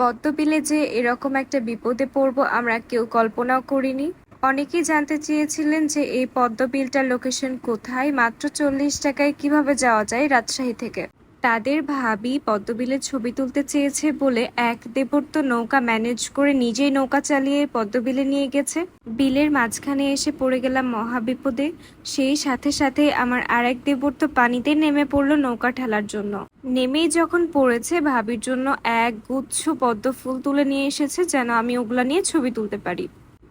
পদ্মবিলে যে এরকম একটা বিপদে পড়ব আমরা কেউ কল্পনাও করিনি। অনেকেই জানতে চেয়েছিলেন যে এই পদ্মবিলটার লোকেশন কোথায়? মাত্র চল্লিশ টাকায় কীভাবে যাওয়া যায় রাজশাহী থেকে? তাদের ভাবি পদ্মবিলের ছবি তুলতে চেয়েছে বলে এক দেবর্ত নৌকা ম্যানেজ করে নিজেই নৌকা চালিয়ে পদ্মবিলে নিয়ে গেছে। বিলের মাঝখানে এসে পড়ে গেলাম মহাবিপদে। সেই সাথে সাথে আমার আর আরেক দেবর্ত পানিতে নেমে পড়ল নৌকা ঠেলার জন্য। নেমেই যখন পড়েছে, ভাবির জন্য এক গুচ্ছ পদ্ম ফুল তুলে নিয়ে এসেছে যেন আমি ওগুলা নিয়ে ছবি তুলতে পারি।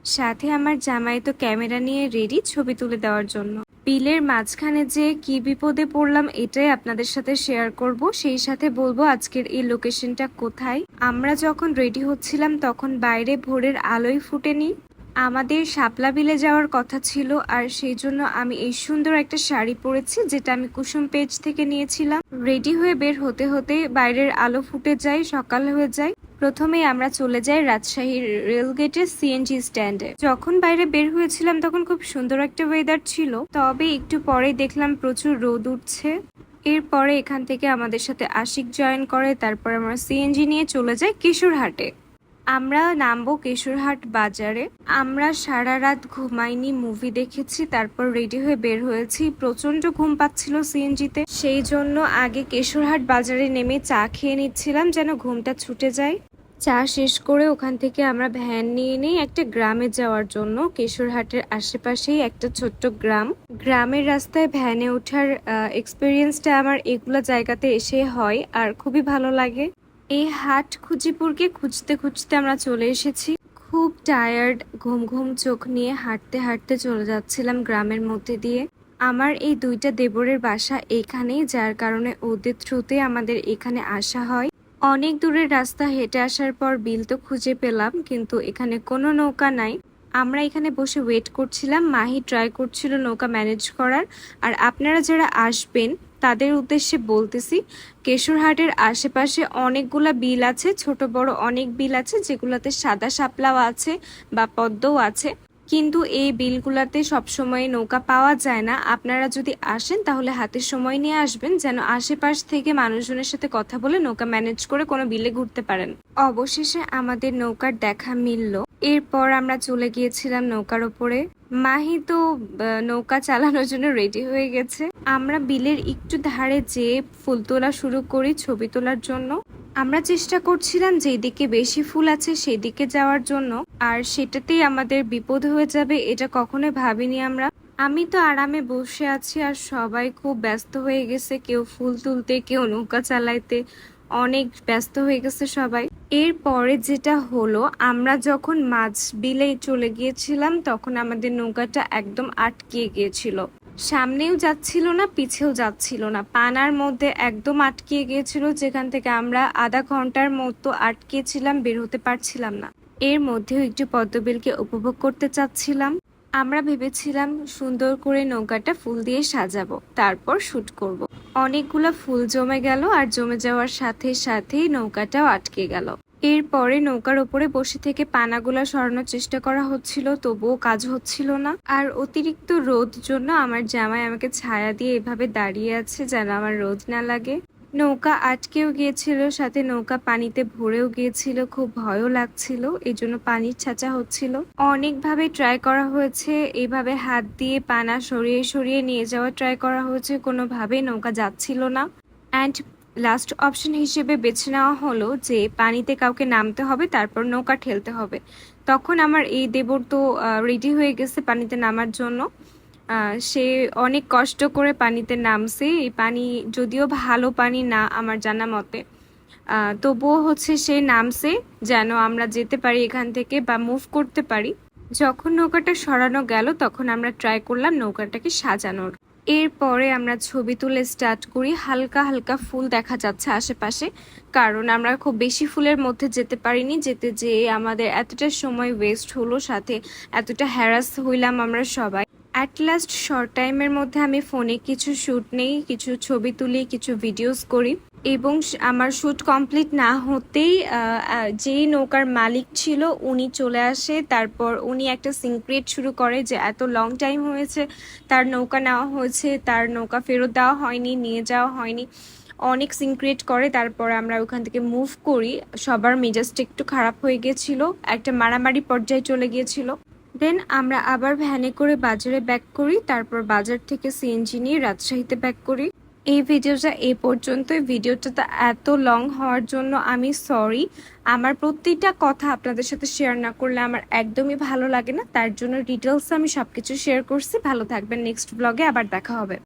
সাথে আমার জামাই তো ক্যামেরা নিয়ে রেডি ছবি তুলে দেওয়ার জন্য। বিলের মাঝখানে যে কি বিপদে পড়লাম, এটাই আপনাদের সাথে শেয়ার করব। সেই সাথে বলব আজকের এই লোকেশনটা কোথায়। আমরা যখন রেডি হচ্ছিলাম, তখন বাইরে ভোরের আলোয় ফুটেনি। আমাদের শাপলা বিলে যাওয়ার কথা ছিল, আর সেই জন্য আমি এই সুন্দর একটা শাড়ি পরেছি, যেটা আমি কুসুম পেজ থেকে নিয়েছিলাম। রেডি হয়ে বের হতে হতে বাইরের আলো ফুটে যায়, সকাল হয়ে যায়। প্রথমেই আমরা চলে যাই রাজশাহীর রেলগেটের সিএনজি স্ট্যান্ডে যখন বাইরে বের হয়েছিলাম, তখন খুব সুন্দর একটা ওয়েদার ছিল। তবে একটু পরেই দেখলাম প্রচুর রোদ উঠছে। এরপরে এখান থেকে আমাদের সাথে আশিক জয়েন করে, তারপর আমরা সিএনজি নিয়ে চলে যাই কিশোরহাটে। আমরা নামবো কিশোরহাট বাজারে। আমরা সারা রাত ঘুমাইনি মুভি দেখেছি, তারপর রেডি হয়ে বের হয়েছি। প্রচণ্ড ঘুম পাচ্ছিল সিএনজিতে সেই জন্য আগে কেশরহাট বাজারে নেমে চা খেয়ে নিচ্ছিলাম, যেন ঘুমটা ছুটে যায়। চা শেষ করে ওখান থেকে আমরা ভ্যান নিয়ে নিই, একটা গ্রামে যাওয়ার জন্য। কেশরহাটের আশেপাশেই একটা ছোট্ট গ্রাম। গ্রামের রাস্তায় ভ্যানে ওঠার এক্সপিরিয়েন্সটা আমার এগুলা জায়গাতে এসে হয় আর খুবই ভালো লাগে। এই হাট খুজিপুরকে খুঁজতে খুঁজতে আমরা চলে এসেছি। খুব টায়ার্ড ঘুম ঘুম চোখ নিয়ে হাঁটতে হাঁটতে চলে যাচ্ছিলাম গ্রামের মধ্যে দিয়ে। আমার এই দুইটা দেবরের বাসা এইখানেই যার কারণে ওদের থ্রুতে আমাদের এখানে আসা হয়। অনেক দূরের রাস্তা হেঁটে আসার পর বিল তো খুঁজে পেলাম, কিন্তু এখানে কোনো নৌকা নাই। আমরা এখানে বসে ওয়েট করছিলাম, মাহি ট্রাই করছিল নৌকা ম্যানেজ করার। আর আপনারা যারা আসবেন, তাদের উদ্দেশ্যে বলতেছি, কেশরহাটের আশেপাশে অনেকগুলা বিল আছে, ছোট বড় অনেক বিল আছে, যেগুলোতে সাদা শাপলাও আছে বা পদ্মও আছে। কিন্তু এই বিলগুলাতে সবসময় নৌকা পাওয়া যায় না। আপনারা যদি আসেন, তাহলে হাতে সময় নিয়ে আসবেন, যেন আশেপাশ থেকে মানুষজনের সাথে কথা বলে নৌকা ম্যানেজ করে কোনো বিলে ঘুরতে পারেন। অবশেষে আমাদের নৌকার দেখা মিলল। এরপর আমরা চলে গিয়েছিলাম নৌকার ওপরে। মাহি তো নৌকা চালানোর জন্য রেডি হয়ে গেছে। আমরা বিলের একটু ধারে যেয়ে ফুল তোলা শুরু করি ছবি তোলার জন্য। আমরা চেষ্টা করছিলাম যেদিকে বেশি ফুল আছে সেদিকে যাওয়ার জন্য। আর সেটাতেই আমাদের বিপদ হয়ে যাবে, এটা কখনোই ভাবিনি আমরা। আমি তো আরামে বসে আছি আর সবাই খুব ব্যস্ত হয়ে গেছে, কেউ ফুল তুলতে, কেউ নৌকা চালাইতে। অনেক ব্যস্ত হয়ে গেছে সবাই। এরপরে যেটা হলো, আমরা যখন মাছ বিলে চলে গিয়েছিলাম, তখন আমাদের নৌকাটা একদম আটকে গিয়েছিল। সামনেও যাচ্ছিল না, পিছেও যাচ্ছিল না। পানার মধ্যে একদম আটকে গিয়েছিল, যেখান থেকে আমরা আধা ঘণ্টার মতো আটকেছিলাম বের হতে পারছিলাম না। এর মধ্যেও একটু পদ্মবিলকে উপভোগ করতে চাচ্ছিলাম। আমরা ভেবেছিলাম সুন্দর করে নৌকাটা ফুল দিয়ে সাজাবো, তারপর শুট করব। অনেকগুলো ফুল জমে গেল আর জমে যাওয়ার সাথে সাথেই নৌকাটাও আটকে গেল। এরপরে নৌকার ওপরে বসে থেকে পানাগুলা সরানোর চেষ্টা করা হচ্ছিল, তবুও কাজ হচ্ছিল না। আর অতিরিক্ত রোদ জন্য আমার জামাই আমাকে ছায়া দিয়ে এভাবে দাঁড়িয়ে আছে যেন আমার রোদ না লাগে। নৌকা আটকেও গিয়েছিল, সাথে নৌকা পানিতে ভরেও গিয়েছিল, খুব ভয়ও লাগছিল এই জন্য পানির ছাঁচা হচ্ছিল। অনেকভাবে ট্রাই করা হয়েছে এইভাবে হাত দিয়ে পানা সরিয়ে সরিয়ে নিয়ে যাওয়া ট্রাই করা হয়েছে কোনোভাবে নৌকা যাচ্ছিল না। অ্যান্ড লাস্ট অপশন হিসেবে বেছে নেওয়া হলো যে পানিতে কাউকে নামতে হবে, তারপর নৌকা ঠেলতে হবে। তখন আমার এই দেবর তো রেডি হয়ে গেছে পানিতে নামার জন্য। সে অনেক কষ্ট করে পানিতে নামছে। এই পানি যদিও ভালো পানি না আমার জানা মতে। তবুও হচ্ছে সে নামছে যেন আমরা যেতে পারি এখান থেকে বা মুভ করতে পারি। যখন নৌকাটা সরানো গেল তখন আমরা ট্রাই করলাম নৌকাটাকে সাজানোর। এরপরে আমরা ছবি তুলে স্টার্ট করি। হালকা হালকা ফুল দেখা যাচ্ছে আশেপাশে। কারণ আমরা খুব বেশি ফুলের মধ্যে যেতে পারিনি। যেতে যেয়ে আমাদের এতটা সময় ওয়েস্ট হলো, সাথে এতটা হ্যারাস হইলাম আমরা সবাই। অ্যাট লাস্ট শর্ট টাইমের মধ্যে আমি ফোনে কিছু শ্যুট নেই, কিছু ছবি তুলি, কিছু ভিডিওস করি। এবং আমার শ্যুট কমপ্লিট না হতেই যেই নৌকার মালিক ছিল, উনি চলে আসে। তারপর উনি একটা সিনক্রেট শুরু করে যে এত লং টাইম হয়েছে, তার নৌকা নেওয়া হয়েছে, তার নৌকা ফেরত দেওয়া হয়নি, নিয়ে যাওয়া হয়নি। অনেক সিন ক্রিয়েট করে, তারপর আমরা ওখান থেকে মুভ করি। সবার মেজাজটা একটু খারাপ হয়ে গিয়েছিল একটা মারামারি পর্যায়ে চলে গিয়েছিল। দেন আমরা আবার ভ্যানে করে বাজারে ব্যাক করি, তারপর বাজার থেকে সিএনজি নিয়ে রাজশাহীতে ব্যাক করি। এই ভিডিওটা এ পর্যন্ত ভিডিওটা তো এত লং হওয়ার জন্য আমি সরি আমার প্রতিটা কথা আপনাদের সাথে শেয়ার না করলে আমার একদমই ভালো লাগে না। তার জন্য ডিটেলস আমি সবকিছু শেয়ার করছি। ভালো থাকবেন। নেক্সট ব্লগে আবার দেখা হবে।